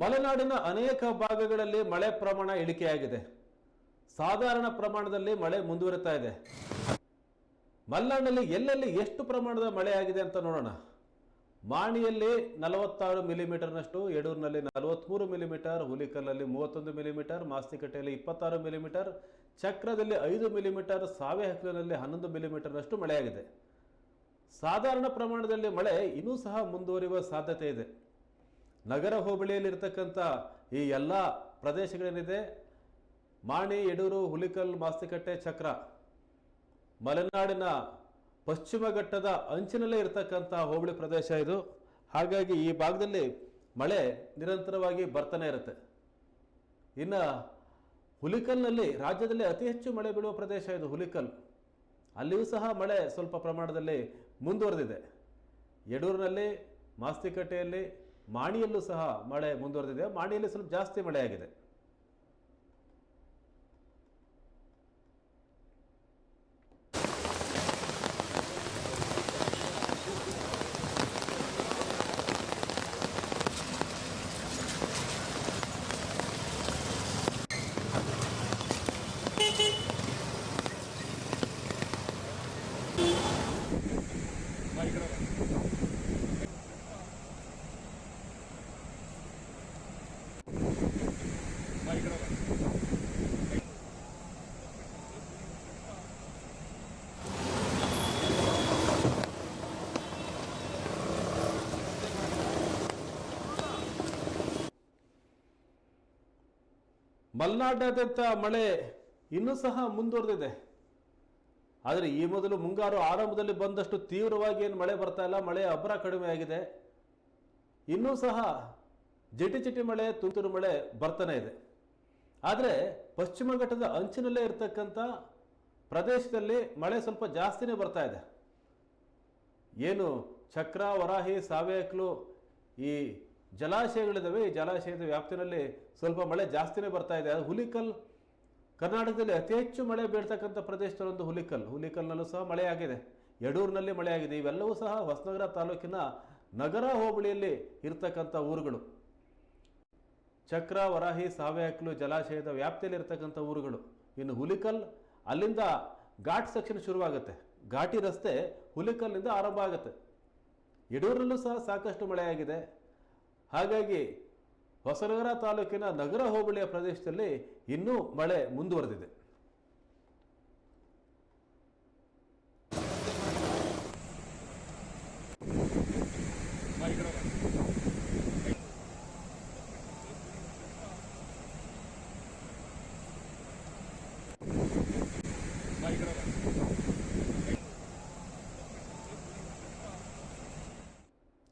ಮಲೆನಾಡಿನ ಅನೇಕ ಭಾಗಗಳಲ್ಲಿ ಮಳೆ ಪ್ರಮಾಣ ಇಳಿಕೆಯಾಗಿದೆ. ಸಾಧಾರಣ ಪ್ರಮಾಣದಲ್ಲಿ ಮಳೆ ಮುಂದುವರಿತಾ ಇದೆ. ಮಲೆನಾಡಿನಲ್ಲಿ ಎಲ್ಲೆಲ್ಲಿ ಎಷ್ಟು ಪ್ರಮಾಣದ ಮಳೆ ಆಗಿದೆ ಅಂತ ನೋಡೋಣ. ಮಾಣಿಯಲ್ಲಿ ನಲವತ್ತಾರು ಮಿಲಿಮೀಟರ್ನಷ್ಟು, ಯಡೂರಿನಲ್ಲಿ ನಲವತ್ತ್ಮೂರು ಮಿಲಿಮೀಟರ್ ಹುಲಿಕಲ್ಲಲ್ಲಿ ಮೂವತ್ತೊಂದು ಮಿಲಿಮೀಟರ್ ಮಾಸ್ತಿಕಟ್ಟೆಯಲ್ಲಿ ಇಪ್ಪತ್ತಾರು ಮಿಲಿಮೀಟರ್, ಚಕ್ರದಲ್ಲಿ ಐದು ಮಿಲಿಮೀಟರ್ ಸಾವೆಹಕ್ಲಿನಲ್ಲಿ ಹನ್ನೊಂದು ಮಿಲಿಮೀಟರ್ನಷ್ಟು ಮಳೆಯಾಗಿದೆ. ಸಾಧಾರಣ ಪ್ರಮಾಣದಲ್ಲಿ ಮಳೆ ಇನ್ನೂ ಸಹ ಮುಂದುವರಿಯುವ ಸಾಧ್ಯತೆ ಇದೆ. ನಗರ ಹೋಬಳಿಯಲ್ಲಿರ್ತಕ್ಕಂಥ ಈ ಎಲ್ಲ ಪ್ರದೇಶಗಳೇನಿದೆ? ಮಾಣಿ, ಯಡೂರು, ಹುಲಿಕಲ್, ಮಾಸ್ತಿಕಟ್ಟೆ, ಚಕ್ರ. ಮಲೆನಾಡಿನ ಪಶ್ಚಿಮ ಘಟ್ಟದ ಅಂಚಿನಲ್ಲೇ ಇರತಕ್ಕಂಥ ಹೋಬಳಿ ಪ್ರದೇಶ ಇದು. ಹಾಗಾಗಿ ಈ ಭಾಗದಲ್ಲಿ ಮಳೆ ನಿರಂತರವಾಗಿ ಬರ್ತಾನೆ ಇರುತ್ತೆ. ಇನ್ನು ಹುಲಿಕಲ್ನಲ್ಲಿ ರಾಜ್ಯದಲ್ಲಿ ಅತಿ ಹೆಚ್ಚು ಮಳೆ ಬೀಳುವ ಪ್ರದೇಶ ಇದು ಹುಲಿಕಲ್. ಅಲ್ಲಿಯೂ ಸಹ ಮಳೆ ಸ್ವಲ್ಪ ಪ್ರಮಾಣದಲ್ಲಿ ಮುಂದುವರೆದಿದೆ. ಯಡೂರಿನಲ್ಲಿ, ಮಾಸ್ತಿಕಟ್ಟೆಯಲ್ಲಿ ಮಾಣಿಯಲ್ಲೂ ಸಹ ಮಳೆ ಮುಂದುವರೆದಿದೆ. ಮಾಣಿಯಲ್ಲಿ ಸ್ವಲ್ಪ ಜಾಸ್ತಿ ಮಳೆಯಾಗಿದೆ. ಮಲೆನಾಡಾದ್ಯಂತ ಮಳೆ ಇನ್ನೂ ಸಹ ಮುಂದುವರೆದಿದೆ. ಆದರೆ ಈ ಮೊದಲು ಮುಂಗಾರು ಆರಂಭದಲ್ಲಿ ಬಂದಷ್ಟು ತೀವ್ರವಾಗಿ ಏನು ಮಳೆ ಬರ್ತಾ ಇಲ್ಲ ಮಳೆ ಅಬ್ಬರ ಕಡಿಮೆ ಆಗಿದೆ. ಇನ್ನೂ ಸಹ ಜಿಟಿ ಜಿಟಿ ಮಳೆ, ತುಂತುರು ಮಳೆ ಬರ್ತಾನೆ ಇದೆ. ಆದರೆ ಪಶ್ಚಿಮ ಘಟ್ಟದ ಅಂಚಿನಲ್ಲೇ ಇರತಕ್ಕಂಥ ಪ್ರದೇಶದಲ್ಲಿ ಮಳೆ ಸ್ವಲ್ಪ ಜಾಸ್ತಿನೇ ಬರ್ತಾ ಇದೆ. ಏನು ಚಕ್ರ, ವರಾಹಿ ಸಾವೇಕ್ಲು ಈ ಜಲಾಶಯಗಳಿದ್ದಾವೆ ಈ ಜಲಾಶಯದ ವ್ಯಾಪ್ತಿನಲ್ಲಿ ಸ್ವಲ್ಪ ಮಳೆ ಜಾಸ್ತಿನೇ ಬರ್ತಾ ಇದೆ. ಅದು ಹುಲಿಕಲ್, ಕರ್ನಾಟಕದಲ್ಲಿ ಅತಿ ಹೆಚ್ಚು ಮಳೆ ಬೀಳ್ತಕ್ಕಂಥ ಪ್ರದೇಶದಲ್ಲೊಂದು ಹುಲಿಕಲ್. ಹುಲಿಕಲ್ನಲ್ಲೂ ಸಹ ಮಳೆಯಾಗಿದೆ. ಯಡೂರಿನಲ್ಲಿ ಮಳೆಯಾಗಿದೆ. ಇವೆಲ್ಲವೂ ಸಹ ಹೊಸನಗರ ತಾಲೂಕಿನ ನಗರ ಹೋಬಳಿಯಲ್ಲಿ ಇರತಕ್ಕಂಥ ಊರುಗಳು. ಚಕ್ರ, ವರಾಹಿ ಸಾವೆಹಕ್ಲು ಜಲಾಶಯದ ವ್ಯಾಪ್ತಿಯಲ್ಲಿ ಇರ್ತಕ್ಕಂಥ ಊರುಗಳು. ಇನ್ನು ಹುಲಿಕಲ್, ಅಲ್ಲಿಂದ ಘಾಟ್ ಸೆಕ್ಷನ್ ಶುರುವಾಗುತ್ತೆ. ಘಾಟಿ ರಸ್ತೆ ಹುಲಿಕಲ್ನಿಂದ ಆರಂಭ ಆಗುತ್ತೆ. ಯಡೂರಲ್ಲೂ ಸಹ ಸಾಕಷ್ಟು ಮಳೆಯಾಗಿದೆ. ಹಾಗಾಗಿ ಹೊಸನಗರ ತಾಲೂಕಿನ ನಗರ ಹೋಬಳಿಯ ಪ್ರದೇಶದಲ್ಲಿ ಇನ್ನೂ ಮಳೆ ಮುಂದುವರೆದಿದೆ.